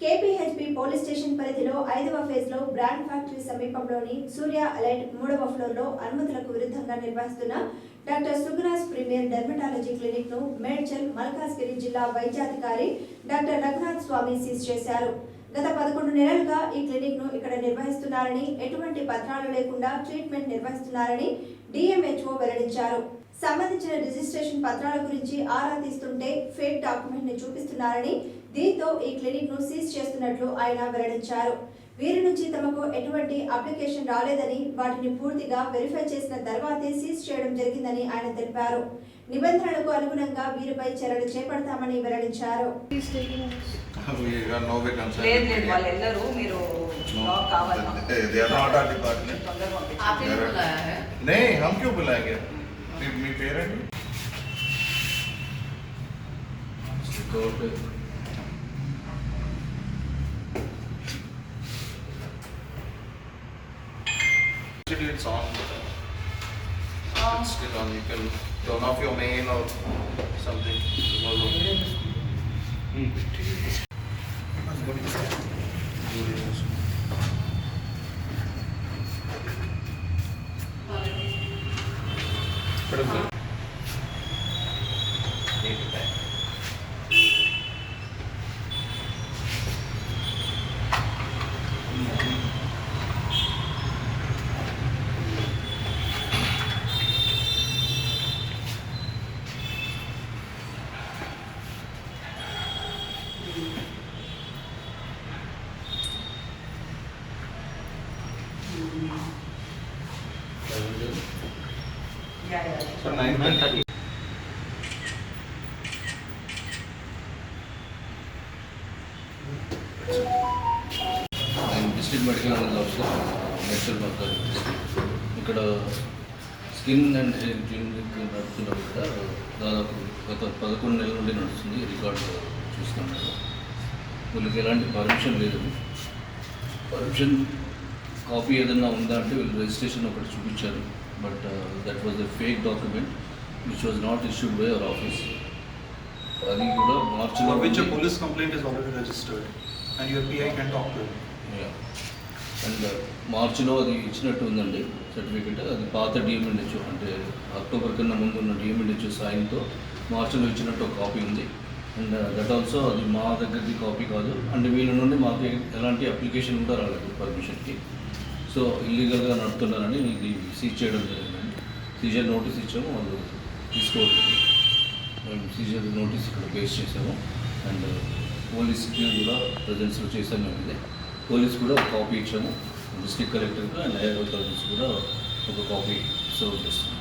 కేపీహెచ్పి police station పరిధిలో ఐదవ ఫేజ్లో బ్రాండ్ ఫ్యాక్టరీ సమీపంలోని సూర్య అలైట్ మూడవ ఫ్లోర్లో అనుమతులకు విరుద్ధంగా నిర్వహిస్తున్న డాక్టర్ సుగ్రాస్ ప్రీమియర్ డెర్మటాలజీ క్లినిక్ను మేడ్చల్ మల్కాజ్గిరి జిల్లా వైద్యాధికారి డాక్టర్ రఘునాథ్ స్వామి సీజ్ చేశారు. గత పదకొండు నెలలుగా ఈ క్లినిక్ను ఇక్కడ నిర్వహిస్తున్నారని ఎటువంటి పత్రాలు లేకుండా ట్రీట్మెంట్ నిర్వహిస్తున్నారని డిఎంహెచ్ఓ వెల్లడించారు. సంబంధించిన రిజిస్ట్రేషన్ పత్రాల గురించి ఆరా తీస్తుంటే ఫేక్ డాక్యుమెంట్ని చూపిస్తున్నారని దీంతో ఈ క్లినిక్ను సీజ్ చేస్తున్నట్లు ఆయన వెల్లడించారు. వీరి నుంచి తమకు ఎటువంటి అప్లికేషన్ రాలేదని వాటిని పూర్తిగా వెరిఫై చేసిన తర్వాతే సీజ్ చేయడం జరిగిందని ఆయన తెలిపారు. నిబంధనలకు అనుగుణంగా వీరిపై చర్యలు చేపడతామని వెల్లడించారు. Actually, um, it's on. It's still on. You can turn off your main or something. because of- yeah, district medical college officer medical worker ఇక్కడ స్కిన్ అండ్ హెయిర్ క్లినిక్ నడుపుతున్నాం ఇక్కడ దాదాపు గత పదకొండు నెలల నుండి నడుస్తుంది రికార్డు చూస్తున్నాను. వీళ్ళకి ఎలాంటి పర్మిషన్ లేదు. పర్మిషన్ కాపీ ఏదైనా ఉందా అంటే వీళ్ళు రిజిస్ట్రేషన్ ఒకటి చూపించారు. But that was a fake document which was not issued by our office అది కూడా మార్చిలో For which a ఉంది. police complaint is already registered and your PI can talk to it. And మార్చిలో అది ఇచ్చినట్టు ఉందండి సర్టిఫికెట్ అది పాత డిఎంఎన్హెచ్ అంటే అక్టోబర్ కన్నా ముందు ఉన్న డిఎంఎన్హెచ్ సాయంతో మార్చిలో ఇచ్చినట్టు ఒక కాపీ ఉంది. అండ్ దట్ ఆల్సో అది మా దగ్గరది కాపీ కాదు. అండ్ వీళ్ళ నుండి మాకు ఎలాంటి అప్లికేషన్ కూడా రాలేదు పర్మిషన్కి సో ఇల్లీగల్గా నడుపుతున్నారని ఇది సీజ్ చేయడం జరిగిందండి. సీజర్ నోటీస్ ఇచ్చాము వాళ్ళు తీసుకోవట్లేదు మేము సీజర్ నోటీస్ ఇక్కడ పేస్ చేసాము అండ్ పోలీస్కి కూడా ప్రజెన్స్లో చేసాము మేము ఇది. పోలీస్ కూడా ఒక కాపీ ఇచ్చాము. డిస్ట్రిక్ట్ కలెక్టర్కి అండ్ హైర్ అథారిటీస్ కూడా ఒక కాపీ సర్వ్ చేస్తాము